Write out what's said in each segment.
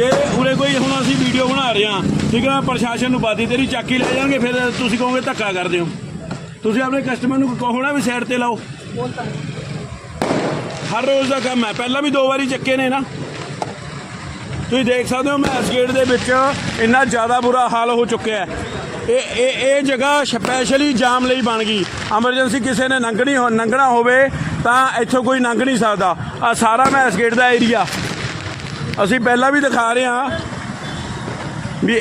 ਇਹ ਹੁਣੇ ਕੋਈ ਹੁਣ ਅਸੀਂ ਵੀਡੀਓ ਬਣਾ ਰਹੇ ਰਿਹਾ ਠੀਕ ਹੈ ਪ੍ਰਸ਼ਾਸਨ ਨੂੰ ਬਾਦੀ ਤੇਰੀ ਚਾਕੀ ਲੈ ਜਾਣਗੇ, ਫਿਰ ਤੁਸੀਂ ਕਹੋਗੇ ਧੱਕਾ ਕਰਦੇ ਹੋ। ਤੁਸੀਂ ਆਪਣੇ ਕਸਟਮਰ ਨੂੰ ਕਹੋ ਨਾ ਵੀ ਸਾਈਡ ਤੇ ਲਾਓ। ਹਰ ਰੋਜ਼ ਦਾ ਕੰਮ ਹੈ, ਪਹਿਲਾਂ ਵੀ ਦੋ ਵਾਰੀ ਚੱਕੇ ਨੇ ਨਾ। ਤੁਸੀਂ ਦੇਖ ਸਕਦੇ ਹੋ ਮੈਸ ਗੇਟ ਦੇ ਵਿੱਚ ਇੰਨਾ ਜ਼ਿਆਦਾ ਬੁਰਾ ਹਾਲ ਹੋ ਚੁੱਕਿਆ ਹੈ। ਇਹ ਇਹ ਇਹ ਜਗ੍ਹਾ ਸਪੈਸ਼ਲੀ ਜਾਮ ਲਈ ਬਣ ਗਈ। ਐਮਰਜੈਂਸੀ ਕਿਸੇ ਨੇ ਲੰਘਣੀ ਹੋ ਲੰਘਣਾ ਹੋਵੇ, ਤਾਂ ਇੱਥੋਂ ਕੋਈ ਲੰਘ ਨਹੀਂ ਸਕਦਾ। ਆ ਸਾਰਾ ਮੈਸ ਗੇਟ ਦਾ ਏਰੀਆ ਅਸੀਂ ਪਹਿਲਾਂ ਵੀ ਦਿਖਾ ਰਹੇ ਹਾਂ ਵੀ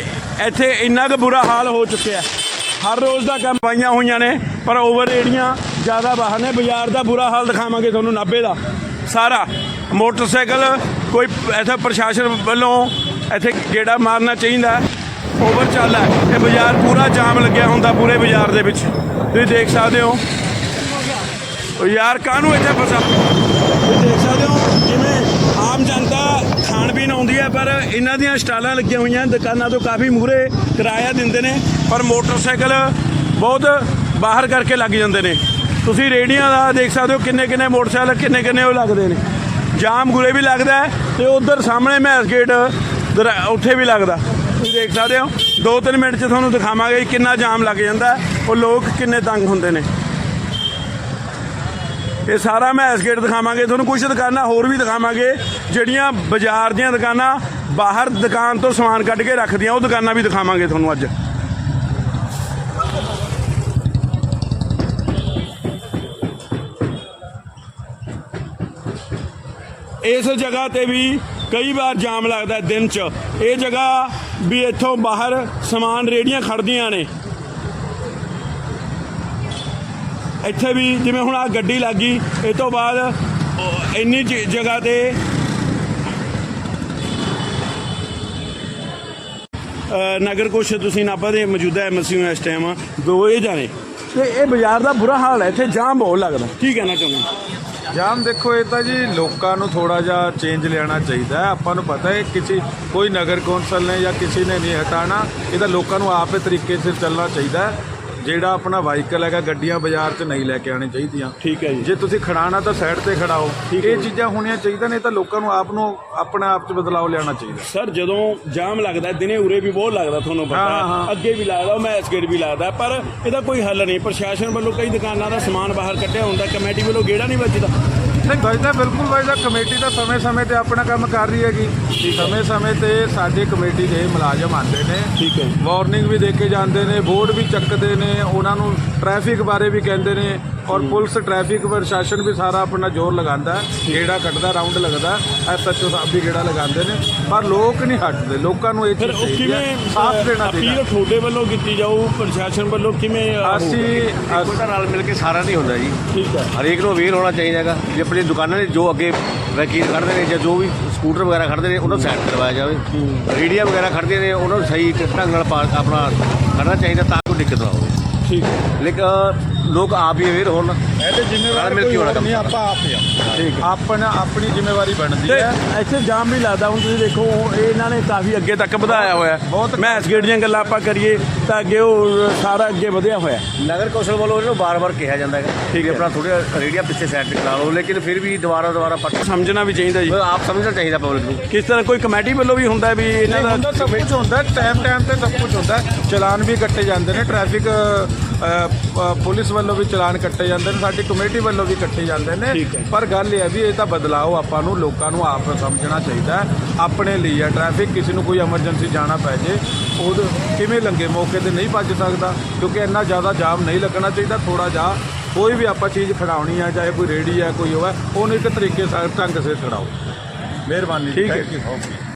ਇੱਥੇ ਇੰਨਾ ਕੁ ਬੁਰਾ ਹਾਲ ਹੋ ਚੁੱਕਿਆ ਹਰ ਰੋਜ਼ ਦਾ ਕੰਮ ਪਾਈਆਂ ਹੋਈਆਂ ਨੇ, ਪਰ ਓਵਰ ਏਰੀਆਂ ਜ਼ਿਆਦਾ ਬਾਹਰ ਨੇ। ਬਾਜ਼ਾਰ ਦਾ ਬੁਰਾ ਹਾਲ ਦਿਖਾਵਾਂਗੇ ਤੁਹਾਨੂੰ ਨਾਭੇ ਦਾ। ਸਾਰਾ ਮੋਟਰਸਾਈਕਲ, ਕੋਈ ਇੱਥੇ ਪ੍ਰਸ਼ਾਸਨ ਵੱਲੋਂ ਇੱਥੇ ਗੇੜਾ ਮਾਰਨਾ ਚਾਹੀਦਾ ਓਵਰ ਚੱਲ ਹੈ। ਇਹ ਬਾਜ਼ਾਰ ਪੂਰਾ ਜਾਮ ਲੱਗਿਆ ਹੁੰਦਾ ਪੂਰੇ ਬਾਜ਼ਾਰ ਦੇ ਵਿੱਚ। ਤੁਸੀਂ ਦੇਖ ਸਕਦੇ ਹੋ। ਉਹ ਯਾਰ, ਕਾਹਨੂੰ ਇੱਥੇ ਫਸਾ? ਤੁਸੀਂ ਦੇਖ ਸਕਦੇ ਹੋ? ਖਾਣ ਆਉਂਦੀ ਹੈ, ਪਰ ਇਹਨਾਂ ਦੀਆਂ ਸਟਾਲਾਂ ਲੱਗੀਆਂ ਹੋਈਆਂ, ਦੁਕਾਨਾਂ ਤੋਂ ਕਾਫੀ ਮੂਹਰੇ ਕਿਰਾਇਆ ਦਿੰਦੇ ਨੇ, ਪਰ ਮੋਟਰਸਾਈਕਲ ਬਹੁਤ ਬਾਹਰ ਕਰਕੇ ਲੱਗ ਜਾਂਦੇ ਨੇ। ਤੁਸੀਂ ਰੇੜੀਆਂ ਦਾ ਦੇਖ ਸਕਦੇ ਹੋ, ਕਿੰਨੇ ਕਿੰਨੇ ਮੋਟਰਸਾਈਕਲ, ਕਿੰਨੇ ਕਿੰਨੇ ਉਹ ਲੱਗਦੇ ਨੇ। ਜਾਮ ਗੁਰੇ ਵੀ ਲੱਗਦਾ ਹੈ ਤੇ ਉਧਰ ਸਾਹਮਣੇ ਮੈਸ ਗੇਟ, ਦਰ- ਉੱਥੇ ਵੀ ਲੱਗਦਾ। ਤੁਸੀਂ ਦੇਖ ਸਕਦੇ ਹੋ 2-3 ਮਿੰਟ 'ਚ ਤੁਹਾਨੂੰ ਦਿਖਾਵਾਂਗੇ ਕਿੰਨਾ ਜਾਮ ਲੱਗ ਜਾਂਦਾ ਉਹ ਲੋਕ ਕਿੰਨੇ ਤੰਗ ਹੁੰਦੇ ਨੇ। ਇਹ ਸਾਰਾ ਮੈਸ ਗੇਟ ਦਿਖਾਵਾਂਗੇ, ਤੁਹਾਨੂੰ ਕੁਝ ਦੁਕਾਨਾਂ ਹੋਰ ਵੀ ਦਿਖਾਵਾਂਗੇ। ਜਿਹੜੀਆਂ ਬਾਜ਼ਾਰ ਦੀਆਂ ਦੁਕਾਨਾਂ ਬਾਹਰ ਦੁਕਾਨ ਤੋਂ ਸਮਾਨ ਕੱਢ ਕੇ ਰੱਖਦੀਆਂ, ਉਹ ਦੁਕਾਨਾਂ ਵੀ ਦਿਖਾਵਾਂਗੇ ਤੁਹਾਨੂੰ ਅੱਜ। ਇਸ ਜਗ੍ਹਾ ਤੇ ਵੀ ਕਈ ਵਾਰ ਜਾਮ ਲੱਗਦਾ ਦਿਨ 'ਚ। ਇਹ ਜਗ੍ਹਾ ਵੀ ਇੱਥੋਂ ਬਾਹਰ ਸਮਾਨ ਰੇੜੀਆਂ ਖੜਦੀਆਂ ਨੇ। ਇੱਥੇ ਵੀ ਜਿਵੇਂ ਹੁਣ ਆ ਗੱਡੀ ਲੱਗੀ ਇਹ ਤੋਂ ਬਾਅਦ ਇੰਨੀ ਜ- ਜਗ੍ਹਾ ਤੇ ਨਗਰ ਕੁਛ ਤੁਸੀਂ ਨਾਭਾ ਦੇ ਮੌਜੂਦਾ ਐਮਸੀ ਹੋ ਇਸ ਟਾਈਮ ਦੋ ਇਹ ਜਾਣੇ। ਤੇ ਇਹ ਬਾਜ਼ਾਰ ਦਾ ਬੁਰਾ ਹਾਲ ਹੈ ਇੱਥੇ ਜਾਮ ਬਹੁਤ ਲੱਗਦਾ। ਕੀ ਕਹਿਣਾ ਚਾਹੁੰਦੇ? ਜਾਮ ਦੇਖੋ ਇਹ ਤਾਂ ਜੀ ਲੋਕਾਂ ਨੂੰ ਥੋੜਾ ਜਿਹਾ ਚੇਂਜ ਲਿਆਣਾ ਚਾਹੀਦਾ ਹੈ। ਆਪਾਂ ਨੂੰ ਪਤਾ ਹੈ ਕਿਸੇ ਕੋਈ ਨਗਰ ਕੌਂਸਲ ਨੇ ਜਾਂ ਕਿਸੇ ਨੇ ਨਹੀਂ ਹਟਾਣਾ ਇਹ ਤਾਂ ਲੋਕਾਂ ਨੂੰ ਆਪੇ ਤਰੀਕੇ ਸਿਰ ਚੱਲਣਾ ਚਾਹੀਦਾ ਹੈ। ਜਿਹੜਾ ਆਪਣਾ ਵਾਹੀਕਲ ਹੈਗਾ ਗੱਡੀਆਂ ਬਾਜ਼ਾਰ 'ਚ ਨਹੀਂ ਲੈ ਕੇ ਆਣੀ ਚਾਹੀਦੀਆਂ। ਠੀਕ ਹੈ ਜੀ। ਜੇ ਤੁਸੀਂ ਖੜਾਣਾ ਤਾਂ ਸਾਈਡ ਤੇ ਖੜਾਓ। ਇਹ। ਚੀਜ਼ਾਂ ਹੋਣੀਆਂ ਚਾਹੀਦੀਆਂ ਨੇ ਤਾਂ ਲੋਕਾਂ ਨੂੰ ਆਪ ਨੂੰ ਆਪਣੇ ਆਪ 'ਚ ਬਦਲਾਅ ਲਿਆਉਣਾ ਚਾਹੀਦਾ। ਸਰ ਜਦੋਂ ਜਾਮ ਲੱਗਦਾ ਦਿਨੇ ਉਰੇ ਵੀ ਬਹੁਤ ਲੱਗਦਾ ਤੁਹਾਨੂੰ ਪਤਾ। ਅੱਗੇ ਵੀ ਲੱਗਦਾ ਮੈਂ ਇਸ ਗੇਟ ਵੀ ਲੱਗਦਾ। ਪਰ ਇਹਦਾ ਕੋਈ ਹੱਲ ਨਹੀਂ। ਪ੍ਰਸ਼ਾਸਨ ਵੱਲੋਂ ਕਈ ਦੁਕਾਨਾਂ ਦਾ ਸਮਾਨ ਬਾਹਰ ਕੱਢਿਆ ਹੁੰਦਾ ਕਮੇਟੀ ਵੱਲੋਂ ਗੇੜਾ ਨਹੀਂ ਵੱਜਦਾ। ਨਹੀਂ ਵੱਜਦਾ ਬਿਲਕੁਲ ਵੱਜਦਾ ਕਮੇਟੀ ਤਾਂ ਸਮੇਂ-ਸਮੇਂ ਤੇ ਆਪਣਾ ਕੰਮ ਕਰ ਰਹੀ ਹੈਗੀ। ਸਮੇਂ-ਸਮੇਂ ਤੇ ਸਾਡੇ ਕਮੇਟੀ ਦੇ ਮੁਲਾਜ਼ਮ ਆਉਂਦੇ ਨੇ। ਠੀਕ ਹੈ। ਵਾਰਨਿੰਗ ਵੀ ਦੇ ਕੇ ਜਾਂਦੇ ਨੇ ਬੋਰਡ ਵੀ ਚੱਕਦੇ ਨੇ ਉਹਨਾਂ ਨੂੰ ਟ੍ਰੈਫਿਕ ਬਾਰੇ ਵੀ ਕਹਿੰਦੇ ਨੇ। ਔਰ ਪੁਲਿਸ ਟ੍ਰੈਫਿਕ ਪ੍ਰਸ਼ਾਸਨ ਵੀ ਸਾਰਾ ਆਪਣਾ ਜ਼ੋਰ ਲਗਾਉਂਦਾ ਹੈ। ਗੇੜਾ ਕੱਢਦਾ ਰਾਉਂਡ ਲੱਗਦਾ ਐਸਐਚਓ ਸਾਹਿਬ ਵੀ ਗੇੜਾ ਲਗਾਉਂਦੇ ਨੇ। ਪਰ ਲੋਕ ਨਹੀਂ ਹਟਦੇ। ਲੋਕਾਂ ਨੂੰ ਇਹ ਚੀਜ਼ ਚਾਹੀਦੀ ਹੈ, ਕਿਵੇਂ ਸਾਥ ਦੇਣਾ ਅਪੀਲ ਚਾਹੀਦਾ ਤੁਹਾਡੇ ਵੱਲੋਂ ਕੀਤੀ ਜਾਊ? ਪ੍ਰਸ਼ਾਸਨ ਵੱਲੋਂ ਕਿਵੇਂ ਅਸੀਂ ਤਾਂ ਨਾਲ ਮਿਲ ਕੇ ਸਾਰਾ ਨਹੀਂ ਹੁੰਦਾ ਜੀ। ਠੀਕ ਹੈ। ਹਰੇਕ ਨੂੰ ਅਵੇਅਰ ਹੋਣਾ ਚਾਹੀਦਾ ਹੈਗਾ। ਜੇ ਆਪਣੀ ਦੁਕਾਨਾਂ ਦੇ ਜੋ ਅੱਗੇ ਵਕੀਲ ਖੜਦੇ ਨੇ ਜਾਂ ਜੋ ਵੀ ਸਕੂਟਰ ਵਗੈਰਾ ਖੜਦੇ ਨੇ ਉਹਨਾਂ ਨੂੰ ਸਾਈਡ ਕਰਵਾਇਆ ਜਾਵੇ। ਰੇੜੀਆਂ ਵਗੈਰਾ ਖੜਦੀਆਂ ਨੇ ਉਹਨਾਂ ਨੂੰ ਸਹੀ ਢੰਗ ਨਾਲ ਪਾ- ਆਪਣਾ ਖੜਨਾ ਚਾਹੀਦਾ ਤਾਂ ਕੋਈ ਦਿੱਕਤ ਨਾ ਹੋਵੇ। ਠੀਕ ਹੈ। ਲੇਕਿਨ ਲੋਕ ਆਪ ਹੀ ਅਵੇਅਰ ਹੋਣ। ਇਹ ਤੇ ਜ਼ਿੰਮੇਵਾਰ ਕੋਈ ਕੇ ਹੋਣਾ ਹੋਰ ਕੰਮ ਨਹੀਂ ਆਪਾਂ ਆਪ ਹੀ ਆ। ਠੀਕ ਹੈ। ਆਪਣਾ ਆਪਣੀ ਜ਼ਿੰਮੇਵਾਰੀ ਬਣਦੀ ਤੇ ਹੈ। ਇੱਥੇ ਜਾਮ ਵੀ ਲੱਗਦਾ ਹੁਣ ਤੁਸੀਂ ਦੇਖੋ ਉਹ ਇਹਨਾਂ ਨੇ ਕਾਫੀ ਅੱਗੇ ਤੱਕ ਵਧਾਇਆ ਹੋਇਆ। ਮੈਂ ਇਸ ਗੇਟ ਦੀਆਂ ਗੱਲਾਂ ਆਪਾਂ ਕਰੀਏ ਤਾਂ ਅੱਗੇ ਉਹ ਸਾਰਾ ਅੱਗੇ ਵਧਿਆ ਹੋਇਆ। ਹੈ। ਨਗਰ ਕੌਂਸਲ ਵੱਲੋਂ ਇਹਨੂੰ ਬਾਰ-ਬਾਰ ਕਿਹਾ ਜਾਂਦਾ ਹੈ ਠੀਕ ਕਿ ਹੈ। ਆਪਣਾ ਥੋੜਾ ਰੇੜੀਆਂ ਪਿੱਛੇ ਸਾਈਡ ਤੇ ਕਰਾ ਲਓ ਲੇਕਿਨ ਫਿਰ ਵੀ ਦੁਬਾਰਾ ਦੁਬਾਰਾ ਪੱਟ ਸਮਝਣਾ ਵੀ ਚਾਹੀਦਾ ਜੀ। ਆਪ ਸਮਝਣਾ ਚਾਹੀਦਾ ਪਬਲਿਕ ਨੂੰ। ਕਿਸ ਤਰ੍ਹਾਂ ਕੋਈ ਕਮੇਟੀ ਵੱਲੋਂ ਵੀ ਹੁੰਦਾ ਵੀ ਇਹਨਾਂ ਦਾ ਸਭ ਕੁਝ ਹੁੰਦਾ ਟਾਈਮ ਟਾਈਮ ਤੇ ਸਭ ਕੁਝ ਹੁੰਦਾ। ਚਲਾਨ ਵੀ ਕੱਟੇ ਜਾਂਦੇ ਨੇ ਟ੍ਰੈਫਿਕ ਪੁਲਿਸ ਵੱਲੋਂ ਵੀ ਚਲਾਨ ਕੱਟੇ ਜਾਂਦੇ ਨੇ ਸਾਡੀ ਕਮੇਟੀ ਵੱਲੋਂ ਵੀ ਕੱਟੇ ਜਾਂਦੇ ਨੇ। ਪਰ ਗੱਲ ਇਹ ਹੈ ਵੀ ਇਹ ਤਾਂ ਬਦਲਾਓ ਆਪਾਂ ਨੂੰ ਲੋਕਾਂ ਨੂੰ ਆਪ ਸਮਝਣਾ ਚਾਹੀਦਾ। ਆਪਣੇ ਲਈ ਹੈ ਟ੍ਰੈਫਿਕ ਕਿਸੇ ਨੂੰ ਕੋਈ ਐਮਰਜੈਂਸੀ ਜਾਣਾ ਪੈ ਜੇ ਉਹ ਕਿਵੇਂ ਲੰਗੇ ਮੌਕੇ ਤੇ ਨਹੀਂ ਭੱਜ ਸਕਦਾ ਕਿਉਂਕਿ ਇੰਨਾ ਜ਼ਿਆਦਾ ਜਾਮ ਨਹੀਂ ਲੱਗਣਾ ਚਾਹੀਦਾ ਥੋੜਾ ਜਿਹਾ ਕੋਈ ਵੀ ਆਪਾਂ ਚੀਜ਼ ਖੜਾਉਣੀ ਹੈ ਚਾਹੇ ਕੋਈ ਰੇੜੀ ਹੈ ਕੋਈ ਉਹ ਹੈ ਉਹਨੂੰ ਇੱਕ ਤਰੀਕੇ ਸਾਰ ਢੰਗ ਸੇ ਖੜਾਓ ਮਿਹਰਬਾਨੀ ਠੀਕ ਹੈ।